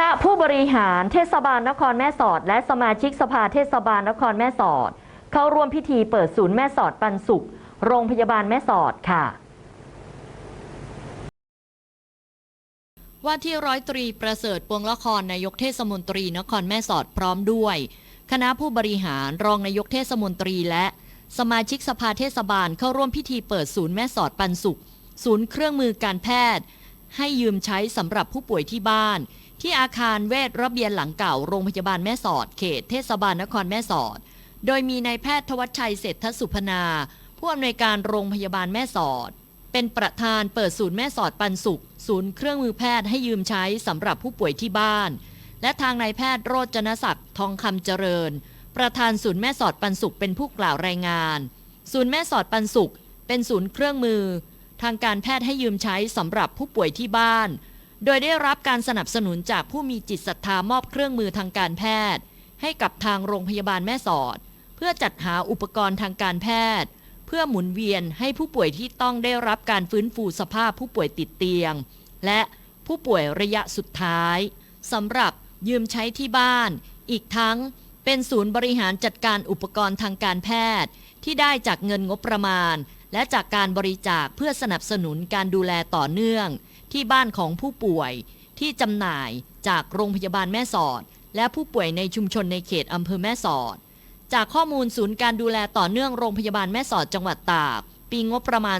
ณะผู้บริหารเทศบาลนครแม่สอด และสมาชิกสภาเทศบาลนครแม่สอด เข้าร่วมพิธีเปิดศูนย์แม่สอดปันสุข โรงพยาบาลแม่สอดค่ะ ว่าที่ร้อยตรีประเสริฐปวงละครนายกเทศมนตรีนครแม่สอดพร้อมด้วย คณะผู้บริหารรองนายกเทศมนตรีและสมาชิกสภาเทศบาลเข้าร่วมพิธีเปิดศูนย์แม่สอดปันสุข ศูนย์เครื่องมือการแพทย์ ให้ยืมใช้สำหรับผู้ป่วยที่บ้าน ที่อาคารเวชระเบียนหลังเก่าโรงพยาบาลแม่สอด เขตเทศบาลนครแม่สอด โดยมีนายแพทย์ทวัชชัยเศรษฐสุพนา ผู้อำนวยการโรงพยาบาลแม่สอด เป็นประธานเปิดศูนย์แม่สอดปันสุข ศูนย์เครื่องมือแพทย์ให้ยืมใช้สำหรับผู้ป่วยที่บ้าน และทางนายแพทย์โรจนศักดิ์ทองคำเจริญ ประธานศูนย์แม่สอดปันสุขเป็นผู้กล่าวรายงาน ศูนย์แม่สอดปันสุข เป็นศูนย์เครื่องมือ ทางการแพทย์ให้ยืมใช้สำหรับผู้ป่วยที่บ้าน โดยได้รับการสนับสนุนจากผู้มีจิตศรัทธามอบเครื่องมือทางการแพทย์ ให้กับทางโรงพยาบาลแม่สอด เพื่อจัดหาอุปกรณ์ทางการแพทย์ เพื่อหมุนเวียนให้ผู้ป่วยที่ต้องได้รับการฟื้นฟูสภาพผู้ป่วยติดเตียง และผู้ป่วยระยะสุดท้ายสำหรับยืมใช้ที่บ้าน อีกทั้งเป็นศูนย์บริหารจัดการอุปกรณ์ทางการแพทย์ ที่ได้จากเงินงบประมาณ และจากการบริจาคเพื่อสนับสนุนการดูแลต่อเนื่อง ที่บ้านของผู้ป่วยที่จำหน่ายจากโรงพยาบาลแม่สอด และผู้ป่วยในชุมชนในเขตอำเภอแม่สอด จากข้อมูลศูนย์การดูแลต่อเนื่องโรงพยาบาลแม่สอดจังหวัดตากปีงบประมาณ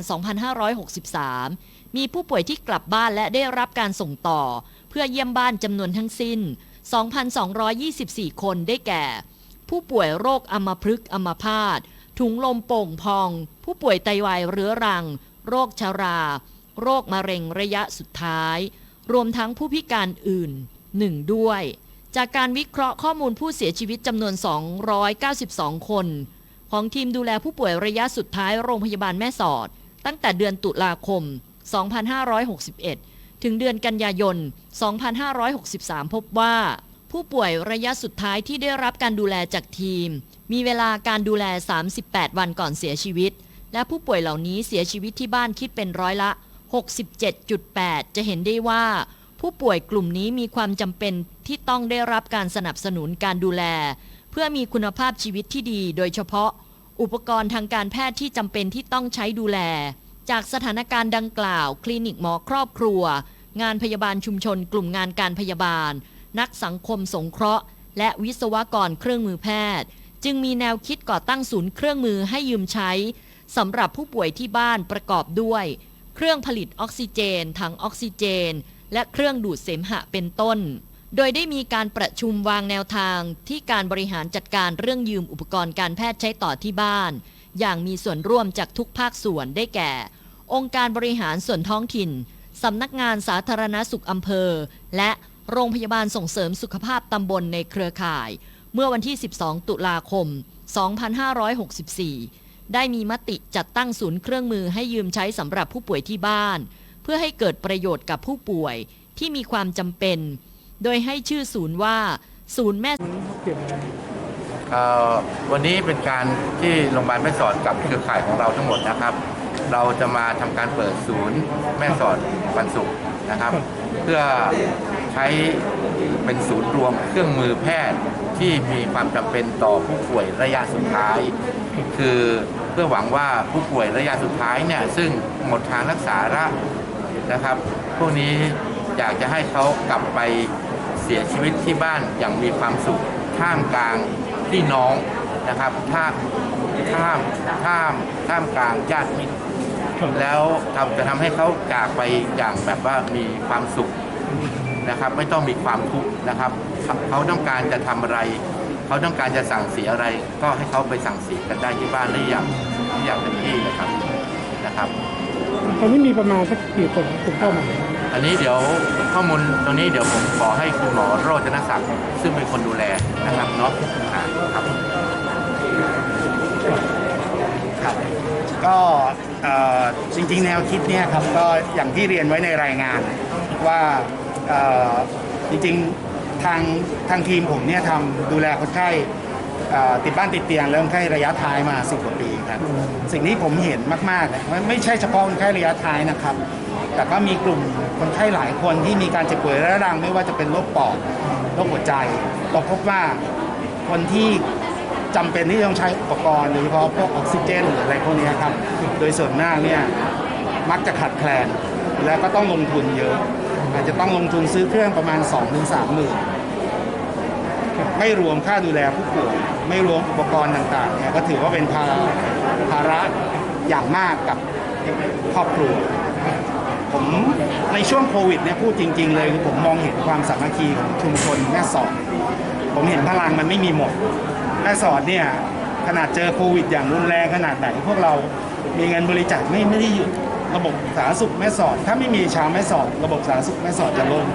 2563 มีผู้ป่วยที่กลับบ้านและได้รับการส่งต่อ เพื่อเยี่ยมบ้านจำนวนทั้งสิ้น 2,224 คนได้แก่ ผู้ป่วยโรคอัมพฤกษ์อัมพาตถุงลมโป่งพอง ผู้ป่วยไตวายเรื้อรัง โรคชารา โรคมะเร็งระยะสุดท้าย รวมทั้งผู้พิการอื่นหนึ่งด้วย จากการวิเคราะห์ข้อมูลผู้เสียชีวิตจำนวน 292 คน ของทีมดูแลผู้ป่วยระยะสุดท้ายโรงพยาบาลแม่สอด ตั้งแต่เดือนตุลาคม 2561 ถึงเดือนกันยายน 2563 พบว่า ผู้ป่วยระยะสุดท้ายที่ได้รับการดูแลจากทีม มีเวลาการดูแล 38 วันก่อนเสียชีวิต และผู้ป่วยเหล่านี้เสียชีวิตที่บ้านคิดเป็นร้อยละ 67.8 จะเห็นได้ว่าผู้ป่วยกลุ่มนี้มีความจำเป็นที่ต้องได้รับการสนับสนุนการดูแล เพื่อมีคุณภาพชีวิตที่ดี โดยเฉพาะ อุปกรณ์ทางการแพทย์ที่จำเป็นที่ต้องใช้ดูแล จากสถานการณ์ดังกล่าว คลินิกหมอครอบครัว งานพยาบาลชุมชน กลุ่มงานการพยาบาล นักสังคมสงเคราะห์ และวิศวกรเครื่องมือแพทย์ จึงมีแนวคิดก่อตั้งศูนย์เครื่องมือให้ยืมใช้สำหรับผู้ป่วยที่บ้านประกอบด้วย เครื่องผลิตออกซิเจน ถังออกซิเจน และเครื่องดูดเสมหะเป็นต้น โดยได้มีการประชุมวางแนวทางที่การบริหารจัดการเรื่องยืมอุปกรณ์การแพทย์ใช้ต่อที่บ้าน อย่างมีส่วนร่วมจากทุกภาคส่วนได้แก่ องค์การบริหารส่วนท้องถิ่นสำนักงานสาธารณสุขอำเภอ และโรงพยาบาลส่งเสริมสุขภาพตำบลในเครือข่าย เมื่อวันที่ 12 ตุลาคม 2564 ได้มีมติจัดตั้งศูนย์เครื่องมือให้ยืมใช้สำหรับผู้ป่วยที่บ้าน เพื่อให้เกิดประโยชน์กับผู้ป่วยที่มีความจำเป็น โดยให้ชื่อศูนย์ว่า ศูนย์แม่วันนี้เป็นการที่โรงพยาบาลแม่สอดกับเครือข่ายของเราทั้งหมดนะครับ เราจะมาทำการเปิดศูนย์แม่สอดปันสุขนะครับ เพื่อใช้เป็นศูนย์รวมเครื่องมือแพทย์ที่มีความจำเป็นต่อผู้ป่วยระยะสุดท้าย คือ เพื่อหวังว่าผู้ป่วยระยะสุดท้ายเนี่ยซึ่งหมดทางรักษาละนะครับ พวกนี้อยากจะให้เขากลับไปเสียชีวิตที่บ้านอย่างมีความสุขท่ามกลางพี่น้องนะครับท่ามท่ามท่ามท่ามกลางญาติมิตรแล้วทำจะทำให้เขาจากไปอย่างแบบว่ามีความสุขนะครับ ไม่ต้องมีความทุกข์นะครับเขาเขาต้องการจะทำอะไร เขาต้องการจะสั่งเสียอะไร ก็ให้เขาไปสั่งเสียกันได้ที่บ้านได้อย่างอย่างเต็มที่นะครับนะครับตอนนี้มีประมาณสักกี่คนกลุ่มเป้าหมายอันนี้เดี๋ยวข้อมูลตรงนี้เดี๋ยวผมขอให้คุณหมอโรจนศักดิ์ซึ่งเป็นคนดูแลนะครับเนาะอ่าครับครับก็เอ่อจริงๆ แนวคิดเนี่ยครับก็อย่างที่เรียนไว้ในรายงานว่าเอ่อจริงๆ ทางทางทีมผมเนี่ยทำดูแลคนไข้ติดบ้านติดเตียงเริ่มไข้ระยะท้ายมา10กว่าปีครับสิ่งที่ผมเห็นมากๆเนี่ยไม่ใช่เฉพาะคนไข้ระยะท้ายนะครับ แต่ก็มีกลุ่มคนไข้หลายคนที่มีการเจ็บป่วยรื้อรังไม่ว่าจะเป็นโรคปอดโรคหัวใจเราพบว่าคนที่จำเป็นที่ต้องใช้อุปกรณ์โดยเฉพาะพวกออกซิเจนหรืออะไรพวกนี้ครับ โดยส่วนมากเนี่ยมักจะขาดแคลน แล้วก็ต้องลงทุนเยอะ อาจจะต้องลงทุนซื้อเครื่องประมาณ 2-3หมื่น ไม่รวมค่าดูแลผู้ป่วยไม่รวมอุปกรณ์ต่างๆเนี่ยก็ถือว่าเป็นภาระภาระอย่างมากกับครอบครัวผมในช่วงโควิดเนี่ยพูดจริง ๆ เลยคือผมมองเห็นความสามัคคีของชุมชนแม่สอดผมเห็นพลังมันไม่มีหมดแม่สอดเนี่ยขนาดเจอโควิด อย่างรุนแรงขนาดไหนพวกเรามีเงินบริจาคไม่ไม่ได้หยุดระบบสาธารณสุขแม่สอด ถ้าไม่มีชาวแม่สอด ระบบสาธารณสุขแม่สอดจะล่ม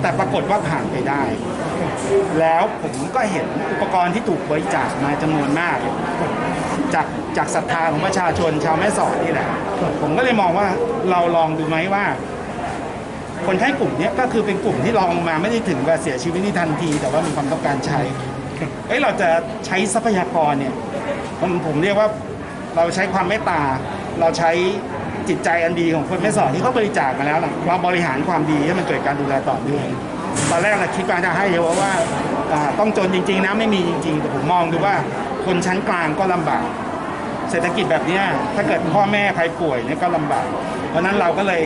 แต่ปรากฏว่าผ่านไปได้ แล้วผมก็เห็นอุปกรณ์ที่ถูกบริจาคมาจำนวนมาก จากจากศรัทธาของประชาชนชาวแม่สอดนี่แหละ ผมก็เลยมองว่าเราลองดูไหมว่า คนไข้กลุ่มนี้ก็คือเป็นกลุ่มที่ลองมาไม่ได้ถึงกับเสียชีวิตในทันที แต่ว่ามีความต้องการใช้ เอ้ยเราจะใช้ทรัพยากรเนี่ยผมผมเรียกว่าเราใช้ความเมตตาเราใช้ จิตใจอันดีของคนแม่สอดที่เขาบริจาคมาแล้วนะมาบริหารความดีให้มันเกิดการดูแลต่อเนื่องตอนแรกเราคิดว่าจะให้เยอะว่าต้องจนจริงๆนะไม่มีจริงๆแต่ผมมองดูว่าคนชั้นกลางก็ลำบาก เศรษฐกิจแบบนี้ถ้าเกิดพ่อแม่ใครป่วยเนี่ยก็ลำบาก เพราะฉะนั้นเราก็เลย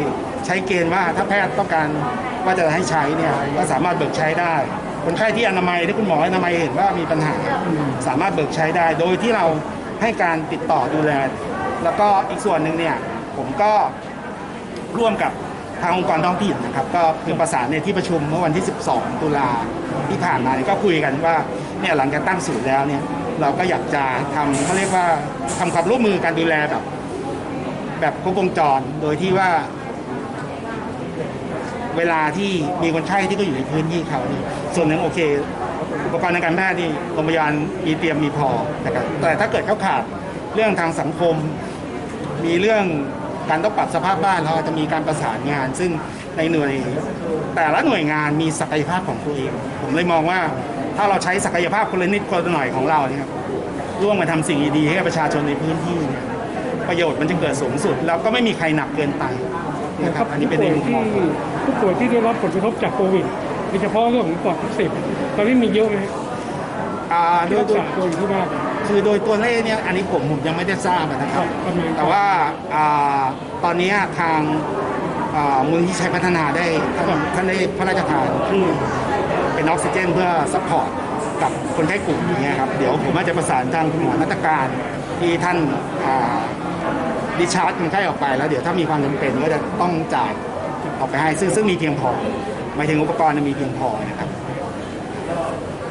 ใช้เกณฑ์ว่าถ้าแพทย์ต้องการว่าจะให้ใช้เนี่ยก็สามารถเบิกใช้ได้ คนไข้ที่อนามัยที่คุณหมออนามัยเห็นว่ามีปัญหาสามารถเบิกใช้ได้ โดยที่เราให้การติดต่อดูแล แล้วก็อีกส่วนหนึ่งเนี่ย ผมก็ร่วมกับทางองค์กรท้องถิ่นนะครับ ก็คือประสานในที่ประชุมเมื่อวันที่ 12 ตุลาที่ผ่านมาเนี่ยก็คุยกันว่าเนี่ยหลังจากตั้งศูนย์แล้วเนี่ยเราก็อยากจะทำเขาเรียกว่าทำความร่วมมือการดูแลแบบแบบครบวงจรโดยที่ว่า เวลาที่มีคนไข้ที่ก็อยู่ในพื้นที่เขานี่ส่วนหนึ่งโอเคอุปกรณ์ทางการแพทย์นี่โรงพยาบาลมีเตรียมมีพอนะครับแต่ถ้าเกิดเขาขาดเรื่องทางสังคม มีเรื่อง การต้องปรับสภาพบ้านเราอาจจะมีการประสานงาน ซึ่งในหน่วยแต่ละหน่วยงานมีศักยภาพของตัวเอง ผมเลยมองว่าถ้าเราใช้ศักยภาพคนละนิดคนละหน่อยของเราเนี่ยครับร่วมมาทำสิ่งดีๆให้กับประชาชนในพื้นที่เนี่ยประโยชน์มันจะเกิดสูงสุด แล้วก็ไม่มีใครหนักเกินไปนะครับอันนี้เป็นในมุมมองผมผู้ป่วยที่ได้รับผลกระทบจากโควิดโดยเฉพาะเรื่องของปอดอักเสบตอนนี้มีเยอะไหมครับอ่าโดที่ยรักโดยษาตัวอยู่ที่บ้าน คือโดยตัวเลขเนี่ยอันนี้ผมผมยังไม่ได้ทราบนะครับประมาณแต่ว่าอ่าตอนนี้ทางอ่ามูลที่ชัยพัฒนาได้ท่านท่านได้พระราชทานเครื่องเป็นออกซิเจนเพื่อซัพพอร์ตกับคนไข้กลุ่มนี้ครับเดี๋ยวผมอาจจะประสานทางคุณหมอนัตการที่ท่านดิชาร์จคนไข้ออกไปแล้วเดี๋ยวถ้ามีความจำเป็นก็จะต้องจ่ายออกไปให้ซึ่งซึ่งมีเพียงพอหมายถึงอุปกรณ์มีเพียงพอนะครับ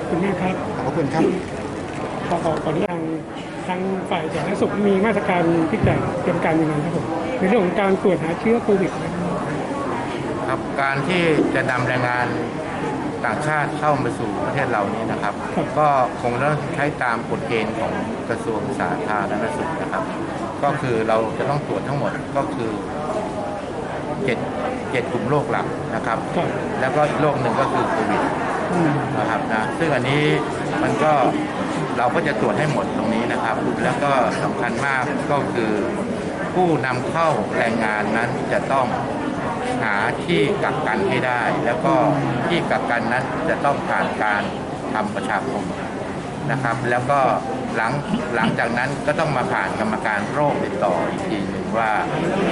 คุณแม่ครับขอบพระคุณครับข อขอขออนุญาตทางฝ่ายสาธารณสุขมีมาตรการที่จะเตรียมการยังไงครับผมในเรื่องของการตรวจหาเชื้อโควิดนะครับครับการที่จะนำแรงงานต่างชาติเข้ามาสู่ประเทศเรานี้นะครับ ก็คงต้องใช้ตามกฎเกณฑ์ของกระทรวงสาธารณสุขนะครับ ก็คือเราจะต้องตรวจทั้งหมดก็คือเจ็ดเจ็ดกลุ่มโรคหลักนะครับครับแล้วก็อีกโรคหนึ่งก็คือโควิดอืมนะครับนะซึ่งอันนี้มันก็ เราก็จะตรวจให้หมดตรงนี้นะครับ แล้วก็สำคัญมากก็คือผู้นำเข้าแรงงานนั้นจะต้องหาที่กักกันให้ได้ แล้วก็ที่กักกันนั้นจะต้องผ่านการทำประชาคมนะครับ แล้วก็หลังหลังจากนั้นก็ต้องมาผ่านกรรมการโรคติดต่ออีกทีหนึ่งว่า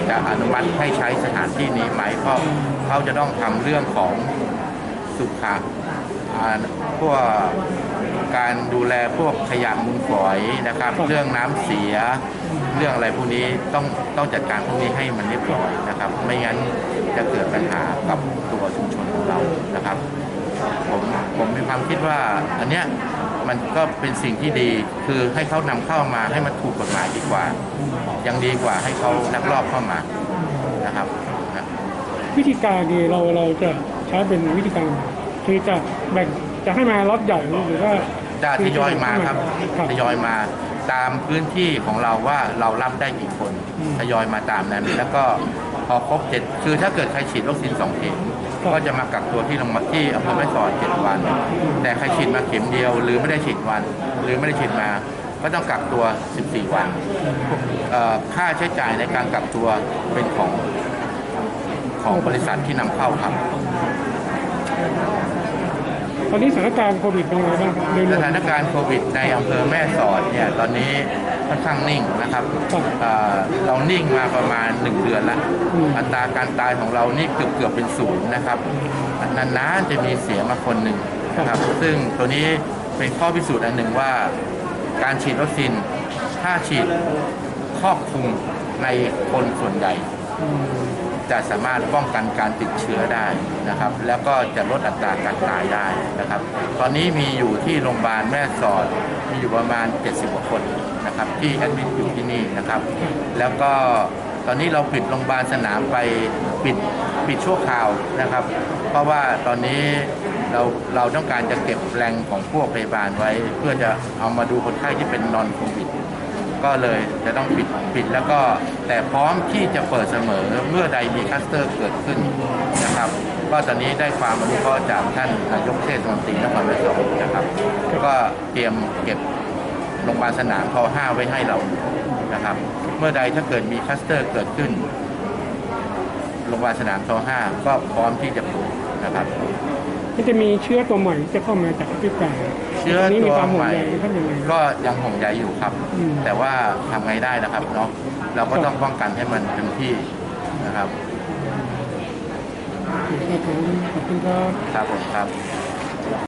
จะอนุมัติให้ใช้สถานที่นี้ไหมเพราะเขาจะต้องทำเรื่องของ สุขะอ่าพวกการดูแลพวกขยะมูลฝอยนะครับ เรื่องน้ำเสีย เรื่องอะไรพวกนี้ต้องต้องจัดการพวกนี้ให้มันเรียบร้อยนะครับ ไม่งั้นจะเกิดปัญหากับตัวชุมชนของเรานะครับ ผมผมมีความคิดว่าอันเนี้ยมันก็เป็นสิ่งที่ดีคือให้เขานำเข้ามาให้มันถูกกฎหมายดีกว่า ยังดีกว่าให้เขาลักลอบเข้ามานะครับนะวิธีการนี่เราเราจะใช้เป็นวิธีการคือจะแบ่งจะให้มาล็อตใหญ่หรือว่าจะทยอยมาครับครับทยอยมาตามพื้นที่ของเราว่าเรารับได้กี่คนอืมทยอยมาตามนั้น แล้วก็พอครบเจ็ดคือถ้าเกิดใครฉีดวัคซีนสองเข็มครับก็จะมากักตัวที่โรงพยาบาลที่อำเภอแม่สอดเจ็ดวัน แต่ใครฉีดมาเข็มเดียว หรือไม่ได้ฉีดวัน หรือไม่ได้ฉีดมา ก็ต้องกักตัว 14 วันเอ่อค่าใช้จ่ายในการกักตัวเป็นของของบริษัทที่นำเข้าครับ ตอนนี้สถานการณ์โควิดเป็นยังไงบ้างครับโดยรสวมถานการณ์โควิดในอำเภอแม่สอดเนี่ยตอนนี้ค่อนข้างนิ่งนะครับครับเอ่อเรานิ่งมาประมาณ 1 เดือนแล้วอืมอัตราการตายของเรานี่เกือบเกือบๆเป็นศูนย์นะครับนานๆจะมีเสียมาคนหนึ่งนะครับ ซึ่งตัวนี้เป็นข้อพิสูจน์อันหนึ่งว่า การฉีดวัคซีนถ้าฉีดครอบคลุมในคนส่วนใหญ่อืม จะสามารถป้องกันการติดเชื้อได้นะครับ แล้วก็จะลดอัตราการตายได้นะครับ ตอนนี้มีอยู่ที่โรงพยาบาลแม่สอดมีอยู่ประมาณ 70กว่าคนนะครับที่แอดมิดอยู่ที่นี่นะครับ แล้วก็ตอนนี้เราปิดโรงพยาบาลสนามไปปิดปิดชั่วคราวนะครับ เพราะว่าตอนนี้เราเราต้องการจะเก็บแรงของพวกพยาบาลไว้ เพื่อจะเอามาดูคนไข้ที่เป็นนอนโควิด ก็เลยจะต้องปิดปิดแล้วก็แต่พร้อมที่จะเปิดเสมอเมื่อใดมีคัสเตอร์เกิดขึ้นนะครับก็ตอนนี้ได้ความอนุเคราะห์จากท่านนายกเทศมนตรีนครปฐมนะครับก็เตรียมเก็บโรงพยาบาลสนามพห้าไว้ให้เรานะครับ เมื่อใดถ้าเกิดมีคัสเตอร์เกิดขึ้นโรงพยาบาลสนามพห้าก็พร้อมที่จะเปิดนะครับ ที่จะมีเชื้อตัวใหม่จะเข้ามาจากแอฟริกา เชื้อตนนี้ตัมีวความห่วใหงม่ใยท่านยังไงก็ยังห่วงใยอยู่ครับอืมแต่ว่าทำไงได้นะครับเนาะเราก็ต้องป้องกันให้มันเต็มที่นะครับครับผมขอบคุณครับครับผมครับ